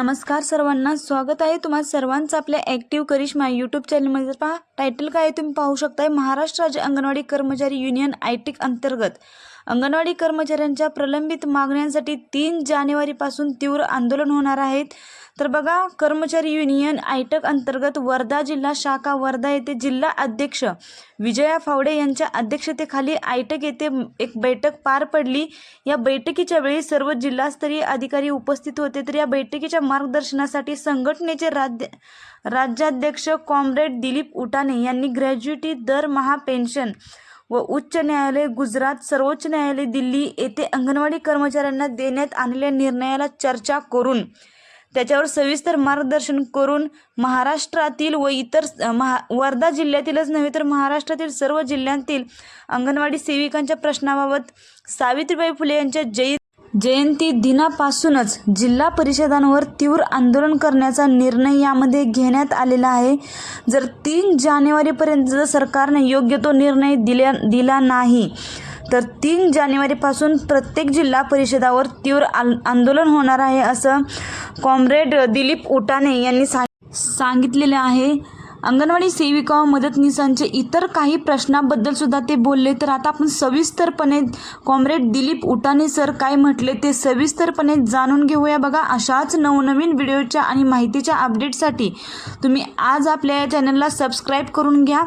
नमस्कार सर्वांना स्वागत आहे तुम्हा सर्वांचं आपल्या ॲक्टिव्ह करिश्मा यूट्यूब चॅनलमध्ये पहा टायटल काय आहे तुम्ही पाहू शकताय महाराष्ट्र राज्य अंगणवाडी कर्मचारी युनियन आयटिक अंतर्गत. अंगणवाडी कर्मचाऱ्यांच्या प्रलंबित मागण्यांसाठी तीन जानेवारीपासून तीव्र आंदोलन होणार आहेत. तर बघा कर्मचारी युनियन आयटक अंतर्गत वर्धा जिल्हा शाखा वर्धा येथे जिल्हा अध्यक्ष विजया फावडे यांच्या अध्यक्षतेखाली आयटक येथे एक बैठक पार पडली. या बैठकीच्या वेळी सर्व जिल्हास्तरीय अधिकारी उपस्थित होते. तर या बैठकीच्या मार्गदर्शनासाठी संघटनेचे राज्य राज्याध्यक्ष कॉम्रेड दिलीप उटाणे यांनी ग्रॅज्युटी दरमहा पेन्शन व उच्च न्यायालय गुजरात सर्वोच्च न्यायालय दिल्ली येथे अंगणवाडी कर्मचाऱ्यांना देण्यात आलेल्या निर्णयाला चर्चा करून त्याच्यावर सविस्तर मार्गदर्शन करून महाराष्ट्रातील व इतर महा वर्धा जिल्ह्यातीलच नव्हे तर महाराष्ट्रातील सर्व जिल्ह्यांतील अंगणवाडी सेविकांच्या प्रश्नाबाबत सावित्रीबाई फुले यांच्या जय जयंती दिनापासूनच जिल्हा परिषदांवर तीव्र आंदोलन करण्याचा निर्णय यामध्ये घेण्यात आलेला आहे. जर तीन जानेवारीपर्यंत जर सरकारने योग्य तो निर्णय दिल्या दिला नाही तर तीन जानेवारीपासून प्रत्येक जिल्हा परिषदावर तीव्र आंदोलन होणार आहे असं कॉम्रेड दिलीप उटाणे यांनी सांग सांगितलेले आहे. अंगणवाडी सेविका व मदतनीसांचे इतर काही प्रश्नाबद्दल सुद्धा ते बोलले. तर आता आपण सविस्तरपणे कॉम्रेड दिलीप उटाने सर काय म्हटले ते सविस्तरपणे जाणून घेऊया. बघा अशाच नवनवीन व्हिडिओच्या आणि माहितीच्या अपडेटसाठी तुम्ही आज आपल्या या चॅनलला सबस्क्राईब करून घ्या.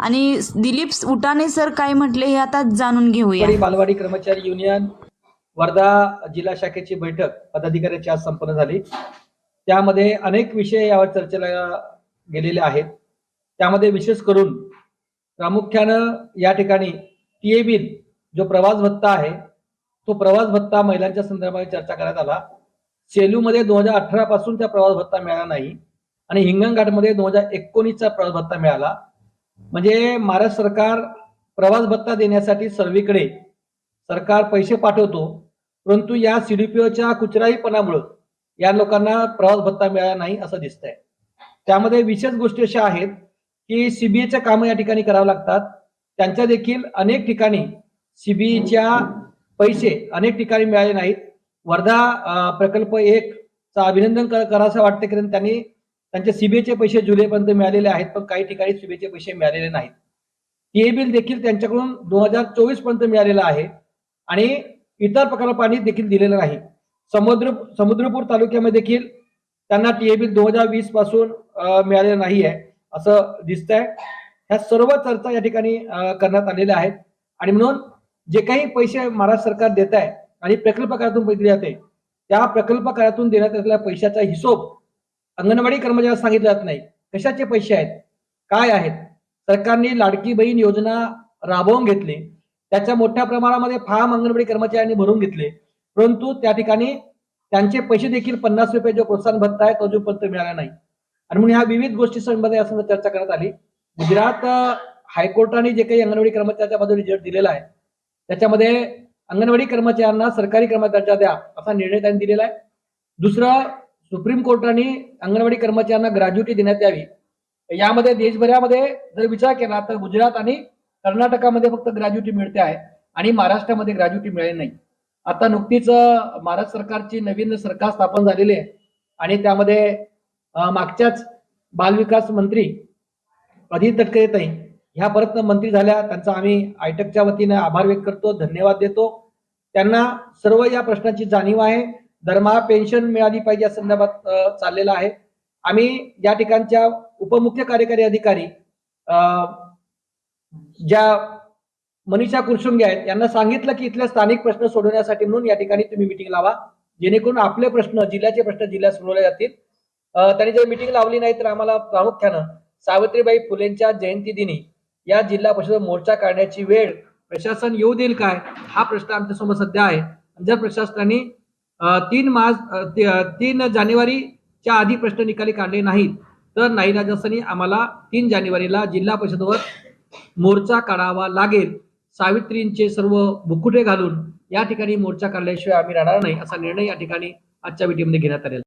आणि दिलीप उटाने सर काय म्हटले हे आता जाणून घेऊया. बालवाडी कर्मचारी युनियन वर्धा जिल्हा शाखेची बैठक पदाधिकाऱ्यांची आज संपन्न झाली. त्यामध्ये अनेक विषय यावर चर्चेला गेलेले आहेत. त्यामध्ये विशेष करून प्रामुख्यानं या ठिकाणी टी ए बिल जो प्रवास भत्ता आहे तो प्रवास भत्ता महिलांच्या संदर्भात चर्चा करण्यात आला. सेलूमध्ये दोन हजार अठरा पासून त्या प्रवास भत्ता मिळाला नाही आणि हिंगणघाटमध्ये दोन हजार एकोणीसचा प्रवास भत्ता मिळाला. म्हणजे महाराष्ट्र सरकार प्रवास भत्ता देण्यासाठी सर्वीकडे सरकार पैसे पाठवतो परंतु या सीडीपीओच्या कुचराईपणामुळं या लोकांना प्रवास भत्ता मिळाला नाही असं दिसतंय. त्यामध्ये विशेष गोष्टी अशा आहेत की सीबीआयच्या कामं या ठिकाणी करावं लागतात. त्यांच्या देखील अनेक ठिकाणी सीबीआयच्या पैसे अनेक ठिकाणी मिळाले नाहीत. वर्धा प्रकल्प एक चा अभिनंदन कर- वाटतं कारण त्यांनी त्यांचे सीबीआयचे पैसे जुलैपर्यंत मिळालेले आहेत पण काही ठिकाणी सीबीआयचे पैसे मिळालेले नाहीत. टीए बिल देखील त्यांच्याकडून दोन हजार चोवीसपर्यंत मिळालेलं आहे आणि इतर प्रकल्पांनी देखील दिलेलं नाही. समुद्र समुद्रपूर तालुक्यामध्ये देखील त्यांना टीए बिल दोन हजार वीसपासून मिळालेलं नाही आहे असं दिसतंय. ह्या सर्व चर्चा या ठिकाणी करण्यात आलेल्या आहेत. आणि म्हणून जे काही पैसे महाराष्ट्र सरकार देत आहे आणि प्रकल्प करातून पैसे दिले जाते त्या प्रकल्प करातून देण्यात आलेल्या पैशाचा हिशोब अंगणवाडी कर्मचाऱ्यांना सांगितला जात नाही. कशाचे पैसे आहेत? काय आहेत? सरकारने लाडकी बहीण योजना राबवून घेतली. त्याच्या मोठ्या प्रमाणामध्ये फार्म अंगणवाडी कर्मचाऱ्यांनी भरून घेतले. परंतु त्या ठिकाणी त्यांचे पैसे देखील पन्नास रुपये जो प्रोत्साहन भत्ता आहे तो अजूनपर्यंत मिळाला नाही. आणि म्हणून ह्या विविध गोष्टी संबंधी या संदर्भात चर्चा करण्यात आली. गुजरात हायकोर्टाने जे काही अंगणवाडी कर्मचाऱ्याच्या बाजूने रिझल्ट दिलेला आहे त्याच्यामध्ये अंगणवाडी कर्मचाऱ्यांना सरकारी कर्मचाऱ्याचा द्या असा निर्णय त्यांनी दिलेला आहे. दुसरं सुप्रीम कोर्टाने अंगणवाडी कर्मचाऱ्यांना ग्रॅज्युटी देण्यात यावी. यामध्ये देशभरामध्ये जर विचार केला तर गुजरात आणि कर्नाटकामध्ये फक्त ग्रॅज्युटी मिळते आहे आणि महाराष्ट्रामध्ये ग्रॅज्युटी मिळाली नाही. आता नुकतीच भारत सरकारची नवीन सरकार स्थापन झालेली आहे. आणि त्यामध्ये मागच्याच बालविकास मंत्री अदिती तटकरे ताई ह्या परत मंत्री झाल्या. त्यांचा आम्ही आयटकच्या वतीने आभार व्यक्त करतो धन्यवाद देतो. त्यांना सर्व या प्रश्नाची जाणीव आहे. दरमहा पेन्शन मिळाली पाहिजे या संदर्भात चाललेला आहे. आम्ही या ठिकाणच्या उपमुख्य कार्यकारी अधिकारी अं, ज्या मनीषा कुरसुंगे आहेत. यांना सांगितलं की इथले स्थानिक प्रश्न सोडवण्यासाठी म्हणून या ठिकाणी तुम्ही मिटिंग लावा. जेणेकरून आपले प्रश्न जिल्ह्याचे प्रश्न जिल्ह्यात सोडवले जातील. त्यांनी जर मिटिंग लावली नाही तर आम्हाला प्रामुख्यानं सावित्रीबाई फुलेंच्या जयंती दिनी या जिल्हा परिषद मोर्चा काढण्याची वेळ प्रशासन येऊ देईल काय? हा प्रश्न आमच्यासमोर सध्या आहे. जर प्रशासनाने तीन मार्च तीन जानेवारीच्या आधी प्रश्न निकाली काढले नाहीत तर नाही आम्हाला तीन जानेवारीला जिल्हा परिषदवर मोर्चा काढावा लागेल. सावित्रींचे सर्व बुकुटे घालून या ठिकाणी मोर्चा काढल्याशिवाय आम्ही राहणार नाही असा निर्णय या ठिकाणी आजच्या भेटीमध्ये घेण्यात आलेला